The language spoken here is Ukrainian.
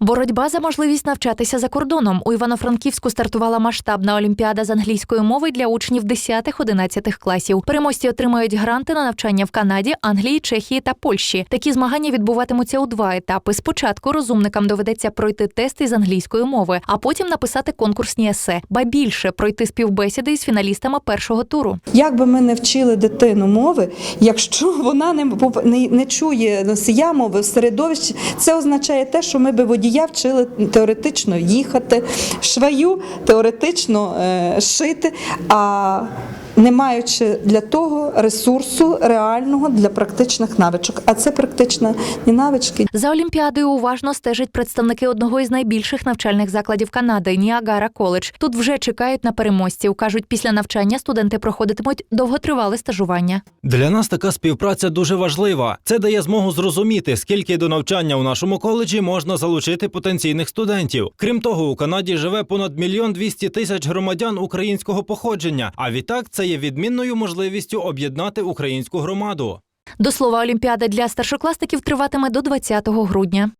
Боротьба за можливість навчатися за кордоном. У Івано-Франківську стартувала масштабна олімпіада з англійської мови для учнів 10-11 класів. Переможці отримають гранти на навчання в Канаді, Англії, Чехії та Польщі. Такі змагання відбуватимуться у два етапи. Спочатку розумникам доведеться пройти тести з англійської мови, а потім написати конкурсні есе. Ба більше пройти співбесіди із фіналістами першого туру. Як би ми не вчили дитину мови, якщо вона не, не, не чує носія мови в середовищі, це означає те, що ми би водія вчили теоретично їхати, шваю теоретично е, шити, а не маючи для того ресурсу реального для практичних навичок. А це практичні навички За олімпіадою уважно стежать представники одного із найбільших навчальних закладів Канади Ніагара Коледж. Тут вже чекають на переможців. кажуть, після навчання студенти проходитимуть довготривале стажування. Для нас така співпраця дуже важлива. Це дає змогу зрозуміти, скільки до навчання у нашому коледжі можна залучити потенційних студентів. Крім того, у Канаді живе понад мільйон двісті тисяч громадян українського походження. А відтак це є відмінною можливістю об'єднати українську громаду. До слова, олімпіада для старшокласників триватиме до 20 грудня.